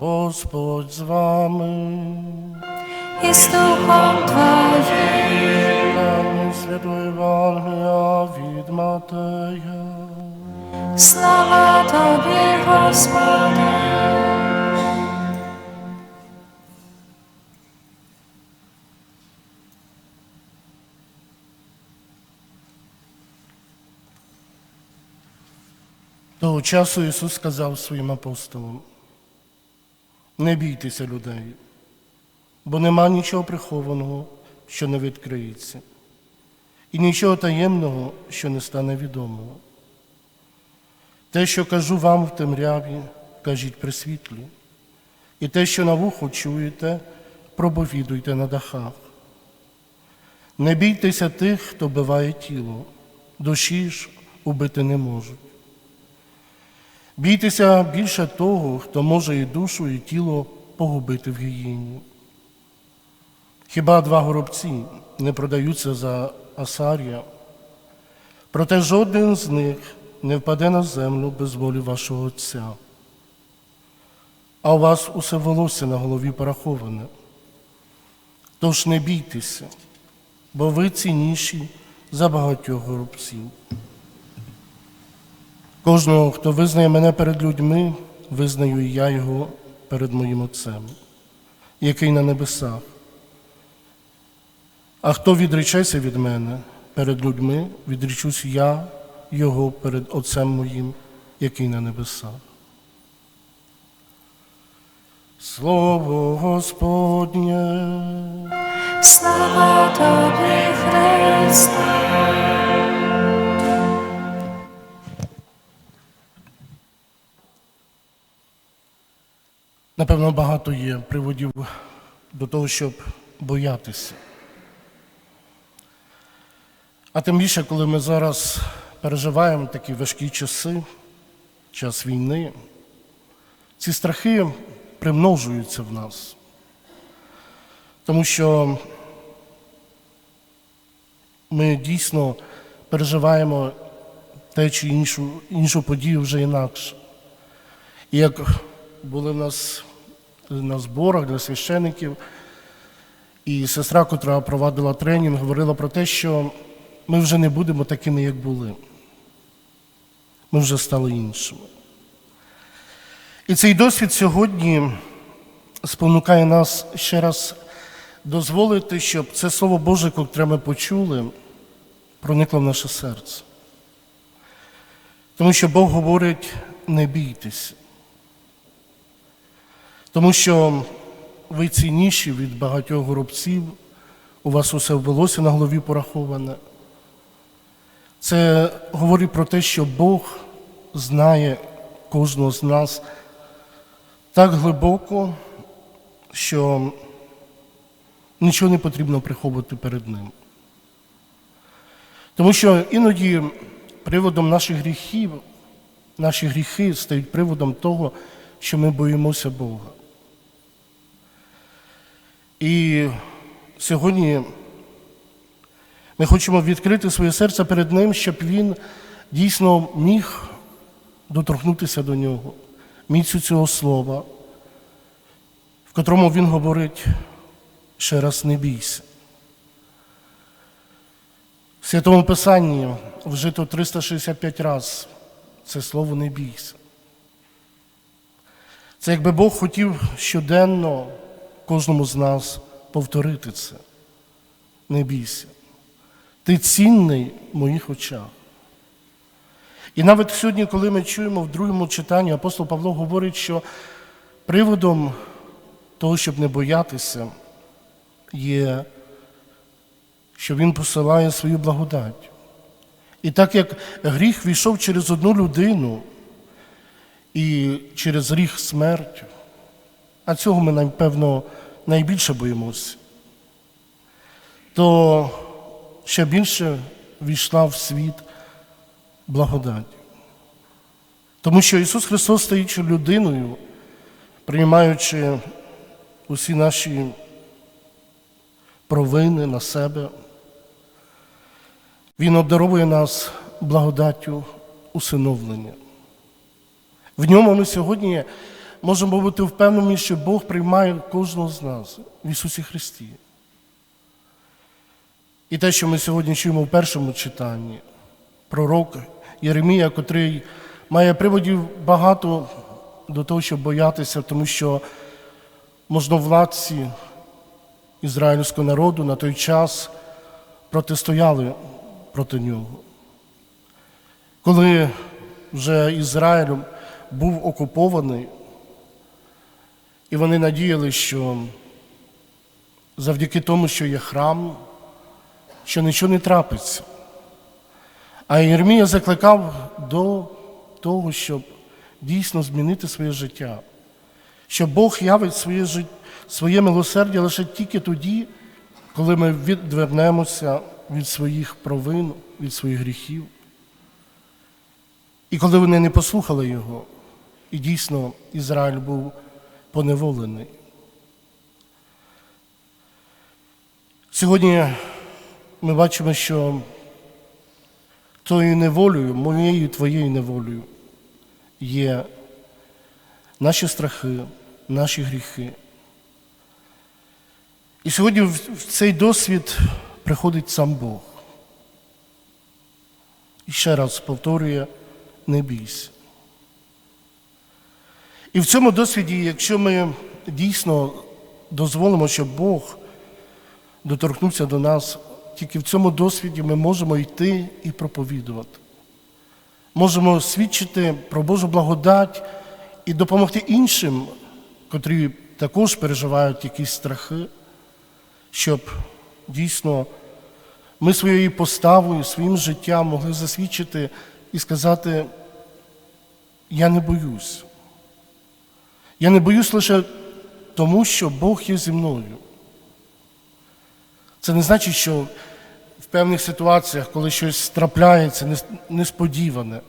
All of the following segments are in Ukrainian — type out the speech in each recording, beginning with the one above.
Господь з вами. і з Духом Твоїм. Слава Святої Євангелія від Матея. Слава Тобі, Господи. Того часу Ісус сказав своїм апостолам, не бійтеся людей, бо нема нічого прихованого, що не відкриється, і нічого таємного, що не стане відомого. Те, що кажу вам в темряві, кажіть при світлі, і те, що на вухо чуєте, проповідуйте на дахах. Не бійтеся тих, хто биває тіло, душі ж убити не можуть. Бійтеся більше того, хто може і душу, і тіло погубити в гіїні. Хіба два горобці не продаються за асарія? Проте жоден з них не впаде на землю без волі вашого Отця. А у вас усе волосся на голові пораховане. Тож не бійтеся, бо ви цінніші за багатьох горобців. Кожного, хто визнає мене перед людьми, визнаю і я його перед моїм Отцем, який на небесах. А хто відречеться від мене перед людьми, відречусь я його перед Отцем моїм, який на небесах. Слово Господнє. Слава Тобі, Христе. Напевно, багато є приводів до того, щоб боятися. А тим більше, коли ми зараз переживаємо такі важкі часи, час війни, ці страхи примножуються в нас. Тому що ми дійсно переживаємо те чи іншу, іншу подію вже інакше. І як були в нас на зборах для священиків, і сестра, котра провадила тренінг, говорила про те, що ми вже не будемо такими, як були. Ми вже стали іншими. І цей досвід сьогодні спонукає нас ще раз дозволити, щоб це Слово Боже, котре ми почули, проникло в наше серце. Тому що Бог говорить, не бійтеся. Тому що ви цінніші від багатьох горобців, у вас усе волосся на голові пораховане. Це говорить про те, що Бог знає кожного з нас так глибоко, що нічого не потрібно приховувати перед Ним. Тому що іноді приводом наших гріхів, наші гріхи стають приводом того, що ми боїмося Бога. І сьогодні ми хочемо відкрити своє серце перед Ним, щоб Він дійсно міг доторкнутися до нього, міцю цього слова, в котрому Він говорить ще раз не бійся. В Святому Писанні вжито 365 разів це слово не бійся. Це якби Бог хотів щоденно кожному з нас повторити це. Не бійся. Ти цінний в моїх очах. І навіть сьогодні, коли ми чуємо в другому читанні, апостол Павло говорить, що приводом того, щоб не боятися, є, що Він посилає свою благодать. І так як гріх війшов через одну людину і через гріх смерть, а цього ми, напевно, найбільше боїмося, то ще більше війшла в світ благодать. Тому що Ісус Христос, стоячи людиною, приймаючи усі наші провини на себе, Він обдаровує нас благодаттю усиновлення. В ньому ми сьогодні можемо бути впевнені, що Бог приймає кожного з нас в Ісусі Христі. І те, що ми сьогодні чуємо в першому читанні, пророк Єремія, котрий має приводів багато до того, щоб боятися, тому що можновладці ізраїльського народу на той час протистояли проти нього. Коли вже Ізраїль був окупований, і вони надіяли, що завдяки тому, що є храм, що нічого не трапиться. А Єрмія закликав до того, щоб дійсно змінити своє життя, що Бог явить своє, своє милосердя лише тільки тоді, коли ми відвернемося від своїх провин, від своїх гріхів. І коли вони не послухали його, і дійсно Ізраїль був поневолений. Сьогодні ми бачимо, що тою неволею, моєю твоєю неволею є наші страхи, наші гріхи. І сьогодні в цей досвід приходить сам Бог. І ще раз повторює, не бійся. І в цьому досвіді, якщо ми дійсно дозволимо, щоб Бог доторкнувся до нас, тільки в цьому досвіді ми можемо йти і проповідувати. Можемо свідчити про Божу благодать і допомогти іншим, котрі також переживають якісь страхи, щоб дійсно ми своєю поставою, своїм життям могли засвідчити і сказати: я не боюсь. Я не боюсь лише тому, що Бог є зі мною. Це не значить, що в певних ситуаціях, коли щось трапляється несподіване,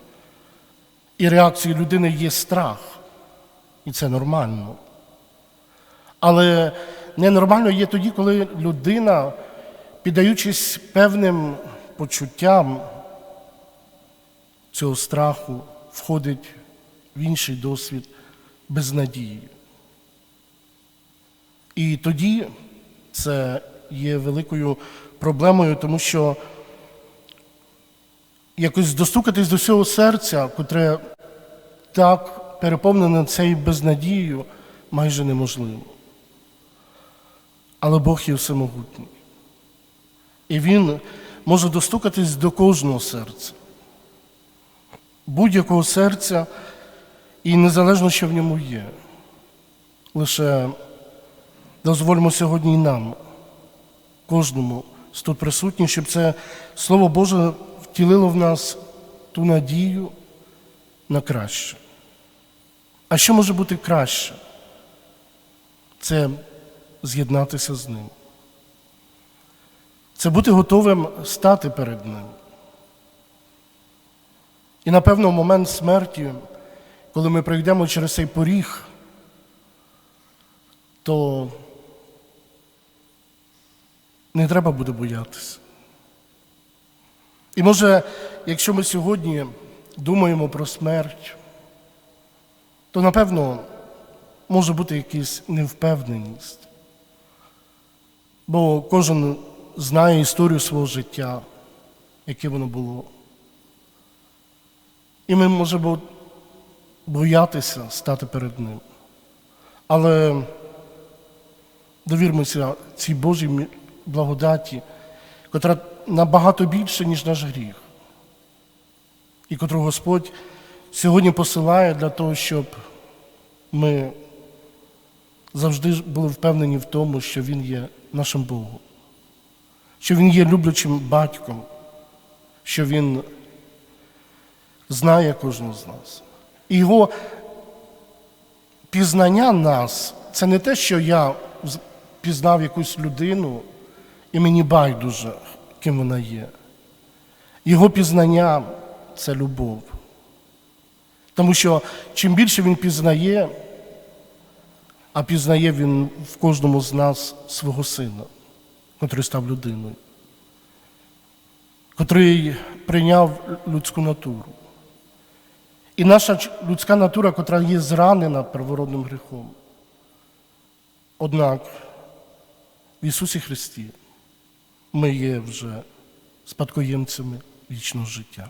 і реакцією людини є страх, і це нормально. Але ненормально є тоді, коли людина, піддаючись певним почуттям цього страху, входить в інший досвід безнадії. І тоді це є великою проблемою, тому що якось достукатись до цього серця, котре так переповнене цією безнадією, майже неможливо. Але Бог є всемогутній. І Він може достукатись до кожного серця, будь-якого серця, і незалежно, що в ньому є. Лише дозвольмо сьогодні і нам, кожному з тут присутнім, щоб це Слово Боже втілило в нас ту надію на краще. А що може бути краще? Це з'єднатися з ним. Це бути готовим стати перед ним. І напевно в момент смерті, коли ми пройдемо через цей поріг, то не треба буде боятися. І може, якщо ми сьогодні думаємо про смерть, то напевно може бути якась невпевненість. Бо кожен знає історію свого життя, яке воно було. І ми можемо боятися стати перед ним. Але довірмося цій Божій благодаті, котра набагато більше, ніж наш гріх, і котру Господь сьогодні посилає для того, щоб ми завжди були впевнені в тому, що Він є нашим Богом, що Він є люблячим батьком, що Він знає кожного з нас. Його пізнання нас це не те, що я пізнав якусь людину, і мені байдуже, ким вона є. Його пізнання це любов. Тому що чим більше він пізнає, а пізнає він в кожному з нас свого сина, котрий став людиною, котрий прийняв людську натуру. І наша людська натура, котра є зранена первородним гріхом. Однак в Ісусі Христі ми є вже спадкоємцями вічного життя.